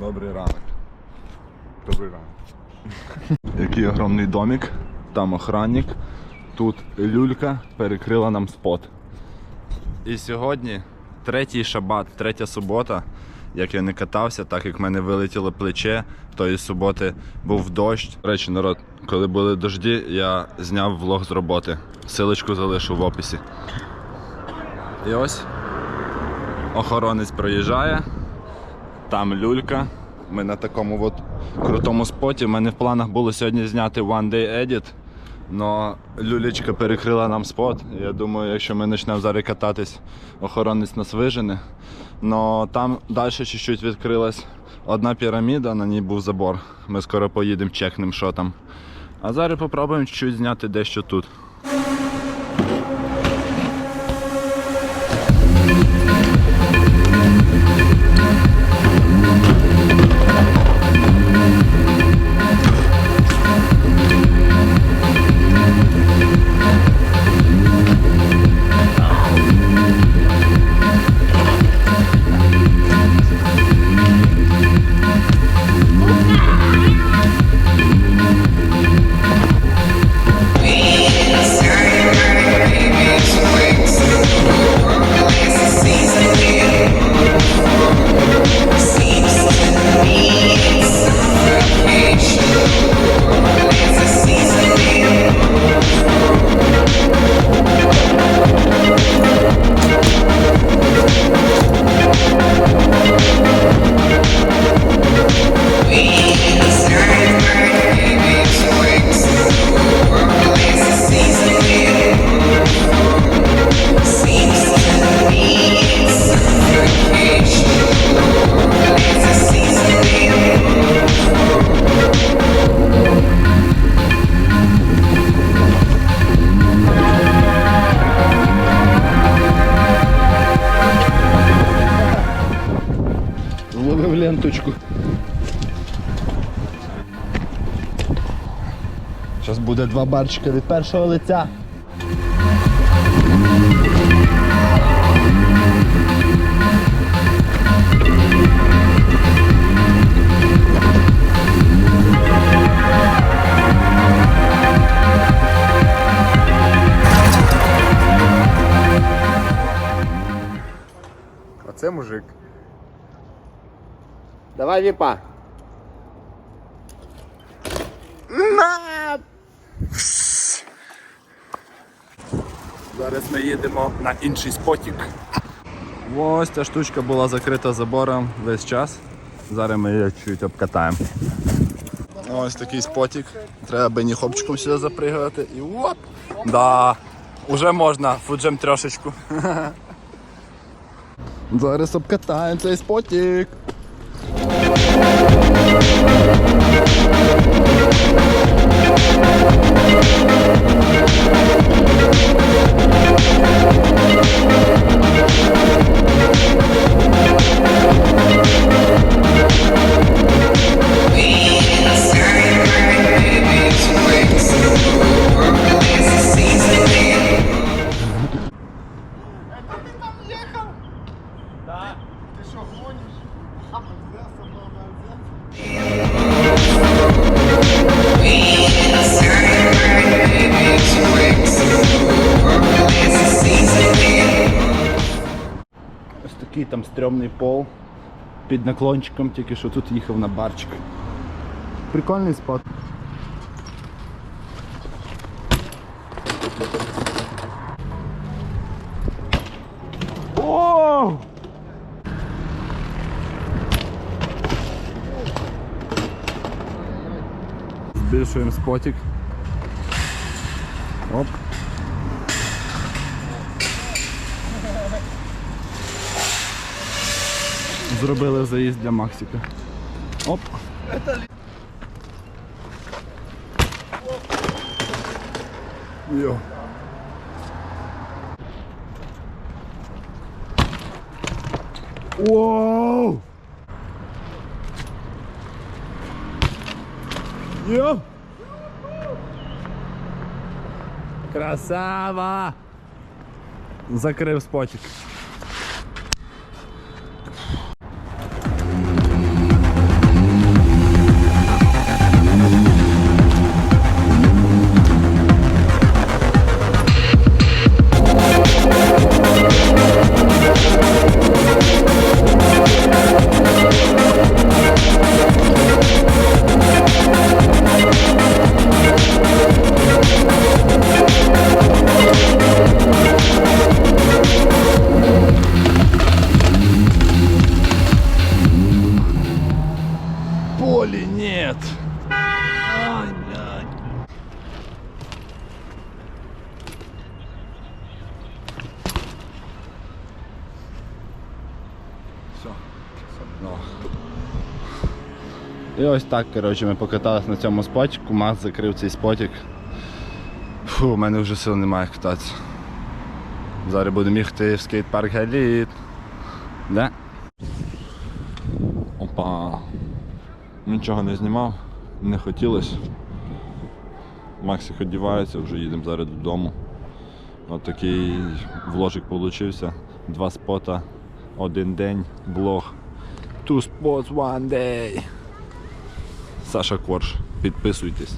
Добрий ранок. Добрий ранок. Який огромний домик, там охранник, тут люлька перекрила нам спот. І сьогодні третій шабат, третя субота. Як я не катався, так як в мене вилетіло плече, тої суботи був дощ. До речі, народ, коли були дожді, я зняв влог з роботи. Силочку залишу в описі. І ось охоронець проїжджає, там люлька. Ми на такому от крутому споті. У мене в планах було сьогодні зняти One Day Edit. Но люлечка перекрила нам спот. Я думаю, якщо ми почнемо зараз кататись, охоронець нас вижене. Но там далі чуть-чуть відкрилась одна піраміда, на ній був забор. Ми скоро поїдемо, чекнемо, що там. А зараз попробуємо чуть зняти дещо тут. Ленточку. Зараз буде два барчика від першого лиця. Оце мужик. Давай віпа. Зараз ми їдемо на інший спотік. Ось ця штучка була закрита забором весь час. Зараз ми її чуть обкатаємо. Ось такий спотік. Треба бені хопчиком сюди запригувати і оп! Да, уже можна, фуджем трошечку. Зараз обкатаємо цей спотік. Thank you. там стрьомний пол під наклончиком, тільки що тут їхав на барчик. Прикольний спот. О! Збільшуємо спотик. Оп. Зробили заїзд для Максика. Оп. Йо. Воу! Йо! Красава! Закрив спотик. Ну. І ось так, коротше, ми покатались на цьому спотіку, Макс закрив цей спотік. Фу, у мене вже сил немає кататися. Зараз будемо їхати в скейт-парк Галіт. Да? Опа. Нічого не знімав, не хотілося. Максик одівається, вже їдемо зараз додому. Ось такий вложик получився. Два спота, один день, блог. Two spots one day. Саша Корж. Підписуйтесь.